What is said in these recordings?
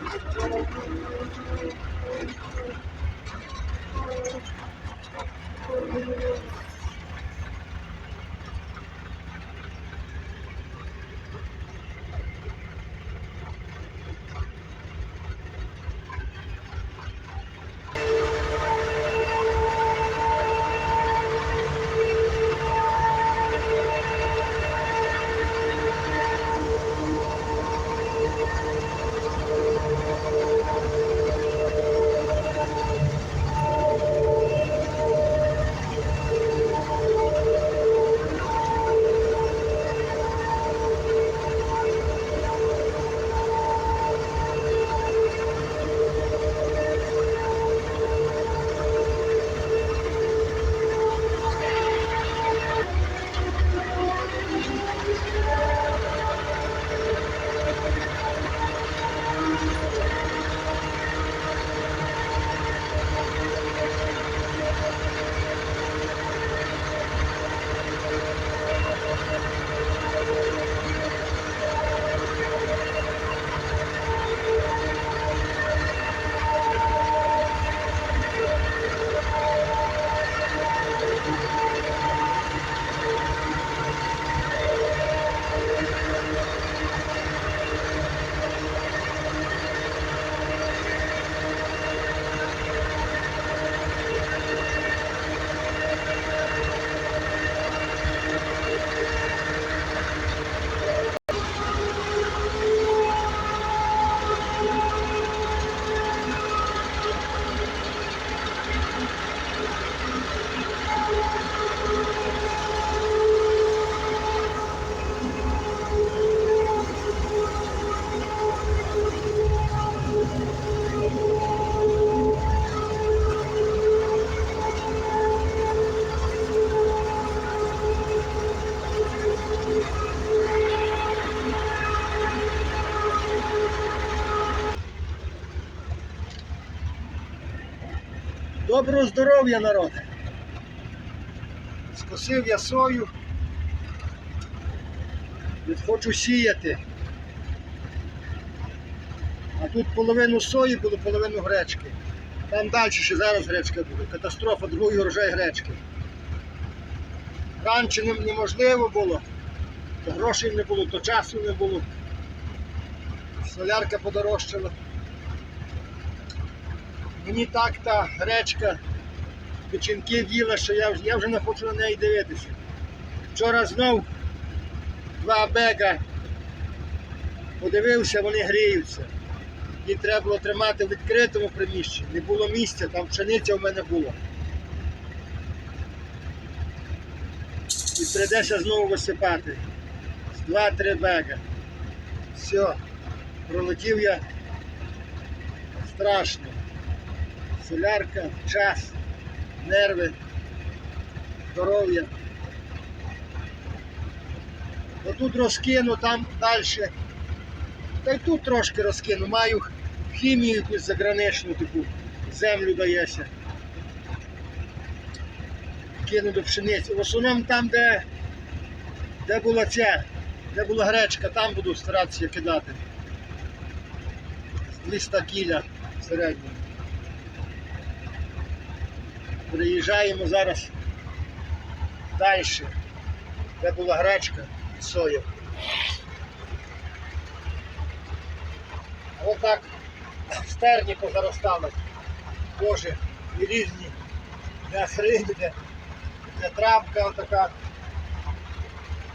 Thank you. Доброго здоров'я, народ! Скосив я сою. Від хочу сіяти. А тут половину сої було, половину гречки. Там далі ще зараз гречка буде. Катастрофа, другий урожай гречки. Раніше неможливо було. То грошей не було, то часу не було. Солярка подорожчала. Мені так та гречка печінки в'їла, що я, я вже не хочу на неї дивитися. Вчора знов два бега подивився, вони гріються. Їх треба було тримати в відкритому приміщенні. Не було місця, там пшениця в мене була. І прийдеться знову висипати. Два-три бега. Все, пролетів я страшно солярка, час, нерви, здоров'я. Отут розкину, там далі. Та й тут трошки розкину. Маю хімію якусь заграничну таку, землю дається. Кину до пшениці. В основному там, де, де була ця, де була гречка, там буду старатися кидати. 200 кіля в Приїжджаємо зараз далі, де була гречка, соя. Отак стерні позаростали. Боже, і різні. Де хрень, де, де травка отака.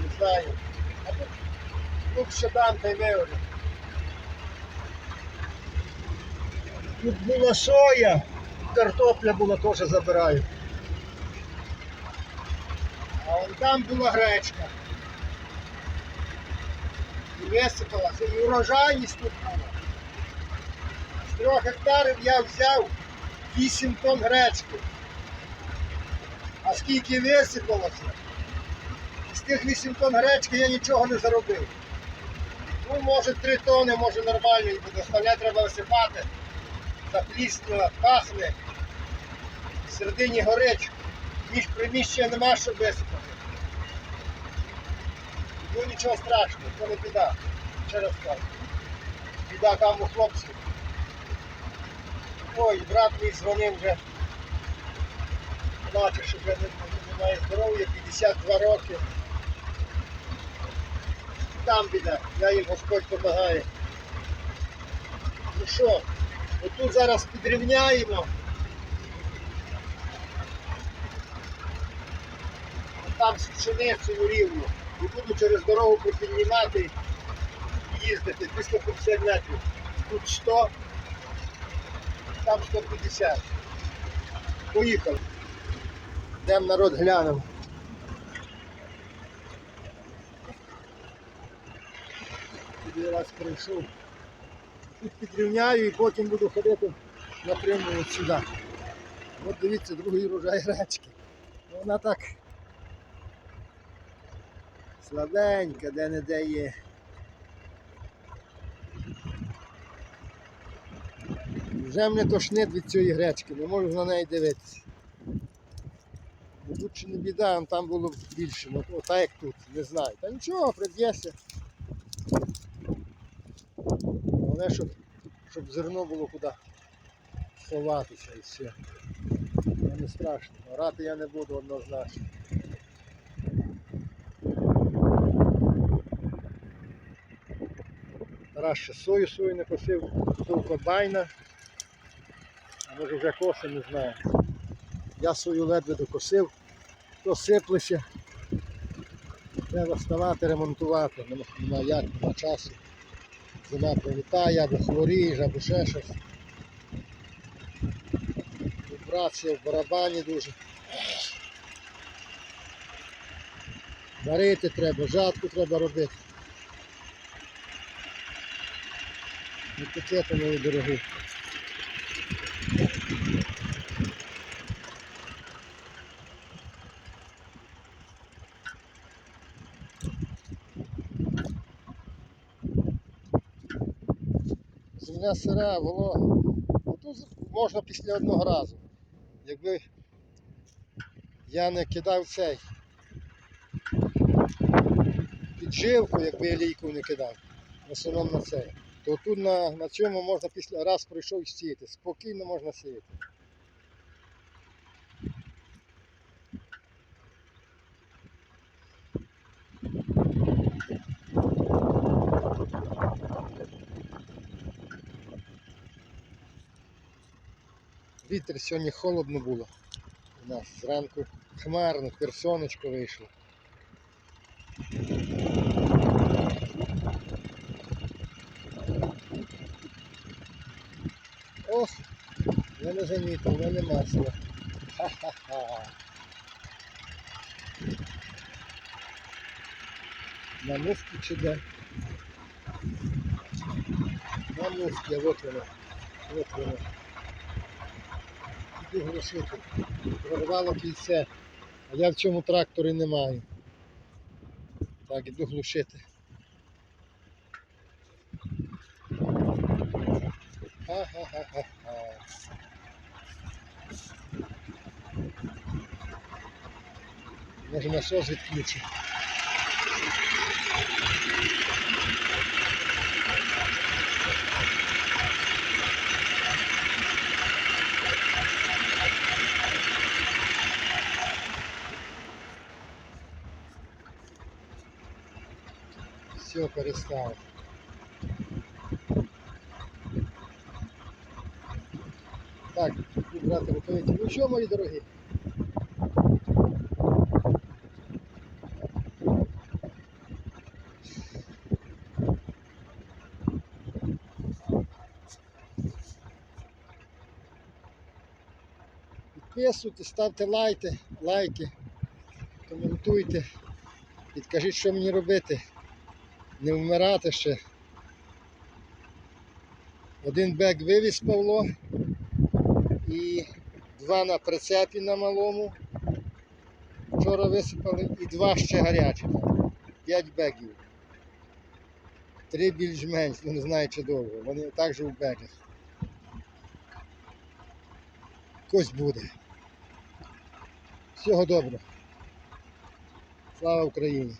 Не знаю. А тут, тут ще там та й виорі. Тут була соя, картопля була теж забираю. А вон там була гречка. Висипалася, і урожайність тут була. З трьох гектарів я взяв 8 тонн гречки. А скільки висипалося, з тих 8 тонн гречки я нічого не заробив. Ну, може 3 тонни, може нормально, і буде. Остальне треба висипати. Запліснула, пахне. В середині горить. Між приміщення нема, щоб висипати. Ну нічого страшного, то не біда. Ще раз кажу. Біда там у хлопців. Ой, брат мій дзвонив вже. Бачиш, що вже не- немає здоров'я, 52 роки. Там біда, я їм Господь допомагає. Ну що, отут зараз підрівняємо. Там з пшеницею рівно. І буду через дорогу попіднімати і їздити 250 метрів. Тут 100, там 150. Поїхали. Йдемо народ глянемо. Раз прийшов. Тут підрівняю і потім буду ходити напряму от сюди. От дивіться, другий рожай гречки. Вона так слабенька, де не де є. Вже мене тошнить від цієї гречки, не можу на неї дивитися. Бо тут не біда, там було більше, ну, отак як тут, не знаю. Та нічого, приб'єся. Головне, щоб, щоб зерно було куди сховатися і все. Не страшно. Орати я не буду однозначно. Тарас ще сою свою не косив, був комбайна. А може вже коси, не знаю. Я свою ледве докосив, то сиплеся. Треба вставати, ремонтувати, нема як, нема часу. Зима прилітає, або хворієш, або ще щось. Вібрація в барабані дуже. Варити треба, жатку треба робити. Таке то мої дорогі. Земля сира, волога. Ну, Тут можна після одного разу. Якби я не кидав цей підживку, якби я лійку не кидав, в основному на цей, то тут на, на цьому можна після раз прийшов сіяти. Спокійно можна сіяти. Вітер сьогодні холодно було. У нас зранку хмарно, тепер сонечко вийшло. Ох, я не замітив, в мене масло. Ха-ха-ха. На мушки чи де? На мушки, вот воно. Вот воно. Іду глушити. Прорвало кільце. А я в цьому тракторі не маю. Так, іду глушити. Ха-ха-ха-ха-ха. Може насос відключити. Все, перестав. Так, брати рукавиці. Ну що, мої дорогі? Підписуйтесь, ставте лайки, лайки, коментуйте, підкажіть, що мені робити. Не вмирати ще. Один бек вивіз Павло і два на прицепі на малому. Вчора висипали і два ще гарячі. П'ять беків. Три більш-менш, ну не знаю чи довго. Вони також у беках. Кось буде. Всього доброго. Слава Україні!